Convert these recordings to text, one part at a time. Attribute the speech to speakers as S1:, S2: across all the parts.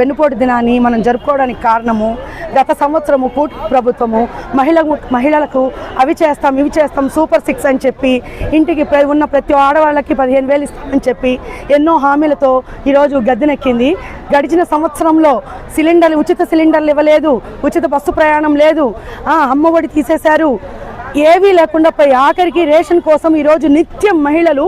S1: వెన్నుపోటు దినాన్ని మనం జరుపుకోవడానికి కారణము గత సంవత్సరము పూట్ ప్రభుత్వము మహిళ మహిళలకు అవి చేస్తాం ఇవి చేస్తాం సూపర్ సిక్స్ అని చెప్పి ఇంటికి ఉన్న ప్రతి ఆడవాళ్ళకి పదిహేను వేలు ఇస్తామని చెప్పి ఎన్నో హామీలతో ఈరోజు గద్దెనెక్కింది. గడిచిన సంవత్సరంలో సిలిండర్లు ఉచిత సిలిండర్లు ఇవ్వలేదు ఉచిత బస్సు ప్రయాణం లేదు. ఆ, అమ్మఒడి తీసేశారు. ఏవీ లేకుండా పోయి ఆఖరికి రేషన్ కోసం ఈరోజు నిత్యం మహిళలు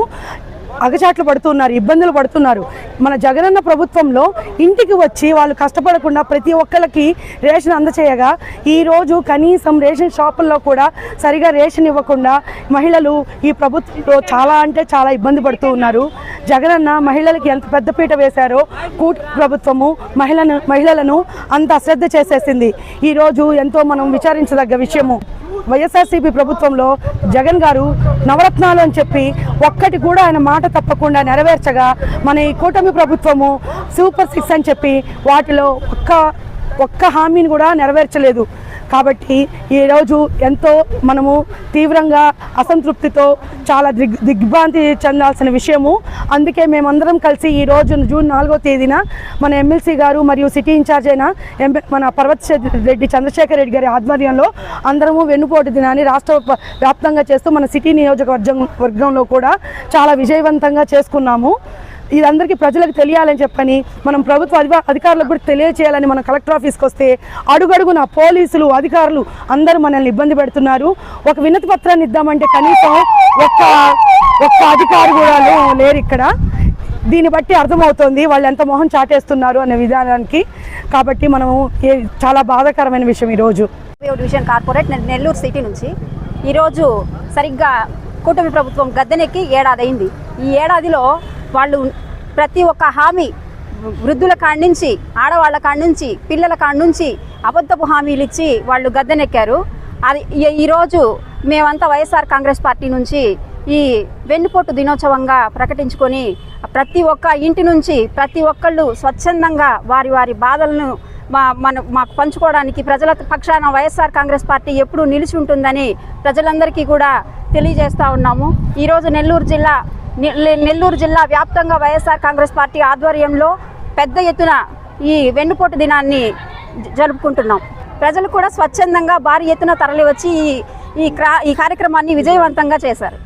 S1: అగచాట్లు పడుతున్నారు ఇబ్బందులు పడుతున్నారు. మన జగనన్న ప్రభుత్వంలో ఇంటికి వచ్చి వాళ్ళు కష్టపడకుండా ప్రతి ఒక్కరికి రేషన్ అందచేయగా ఈరోజు కనీసం రేషన్ షాపుల్లో కూడా సరిగా రేషన్ ఇవ్వకుండా మహిళలు ఈ ప్రభుత్వంలో చాలా అంటే చాలా ఇబ్బంది పడుతూ ఉన్నారు. జగనన్న మహిళలకి ఎంత పెద్దపీట వేశారో కూట ప్రభుత్వము మహిళను మహిళలను అంత అశ్రద్ధ చేసేసింది. ఈరోజు ఎంతో మనం విచారించదగ్గ విషయము. వైఎస్ఆర్సీపీ ప్రభుత్వంలో జగన్ గారు నవరత్నాలు అని చెప్పి ఒక్కటి కూడా ఆయన మాట తప్పకుండా నెరవేర్చగా మన ఈ కూటమి ప్రభుత్వము సూపర్ సిక్స్ అని చెప్పి వాటిలో ఒక్క ఒక్క హామీని కూడా నెరవేర్చలేదు. కాబట్టి ఈరోజు ఎంతో మనము తీవ్రంగా అసంతృప్తితో చాలా దిగ్ దిగ్భ్రాంతి చెందాల్సిన విషయము. అందుకే మేమందరం కలిసి ఈ రోజు జూన్ నాలుగో తేదీన మన ఎమ్మెల్సీ గారు మరియు సిటీ ఇన్ఛార్జ్ అయిన ఎం- మన పర్వత్ రెడ్డి చంద్రశేఖర్ రెడ్డి గారి ఆధ్వర్యంలో అందరము వెన్నుపోటు దినాన్ని రాష్ట్ర వ్యాప్తంగా చేస్తూ మన సిటీ నియోజకవర్గం వర్గంలో కూడా చాలా విజయవంతంగా చేసుకున్నాము. ఇది అందరికీ ప్రజలకు తెలియాలని చెప్పని మనం ప్రభుత్వ అధిక- అధికారులకు కూడా తెలియచేయాలని మనం కలెక్టర్ ఆఫీస్కి వస్తే అడుగడుగున పోలీసులు అధికారులు అందరూ మనల్ని ఇబ్బంది పెడుతున్నారు. ఒక వినతి పత్రాన్ని ఇద్దామంటే కనీసం ఒక్క ఒక్క అధికారి కూడా లేరు ఇక్కడ. దీన్ని బట్టి అర్థమవుతుంది వాళ్ళు ఎంత మొహం చాటేస్తున్నారు అనే విధానానికి. కాబట్టి మనము చాలా బాధాకరమైన విషయం ఈరోజు.
S2: డివిజన్ కార్పొరేట్ నెల్లూరు సిటీ నుంచి ఈరోజు సరిగ్గా కూటమి ప్రభుత్వం గద్దెనెక్కి ఏడాది అయింది ఈ ఏడాదిలో వాళ్ళు ప్రతి ఒక్క హామీ వృద్ధుల కాడి నుంచి ఆడవాళ్ళ కాడి నుంచి పిల్లల కాడి నుంచి అబద్ధపు హామీలు ఇచ్చి వాళ్ళు గద్దెనెక్కారు. అది ఈరోజు మేమంతా వైఎస్ఆర్ కాంగ్రెస్ పార్టీ నుంచి ఈ వెన్నుపోటు దినోత్సవంగా ప్రకటించుకొని ప్రతి ఒక్క ఇంటి నుంచి ప్రతి ఒక్కళ్ళు స్వచ్ఛందంగా వారి వారి బాధలను మా మన మాకు పంచుకోవడానికి ప్రజల పక్షాన వైఎస్ఆర్ కాంగ్రెస్ పార్టీ ఎప్పుడూ నిలిచి ఉంటుందని ప్రజలందరికీ కూడా తెలియజేస్తూ ఉన్నాము. ఈరోజు నెల్లూరు జిల్లా నెల్లూరు జిల్లా వ్యాప్తంగా వైఎస్ఆర్ కాంగ్రెస్ పార్టీ ఆధ్వర్యంలో పెద్ద ఎత్తున ఈ వెన్నుపోటు దినాన్ని జ- జరుపుకుంటున్నాం. ప్రజలు కూడా స్వచ్ఛందంగా భారీ ఎత్తున తరలి వచ్చి ఈ ఈ క్రా ఈ కార్యక్రమాన్ని విజయవంతంగా చేశారు.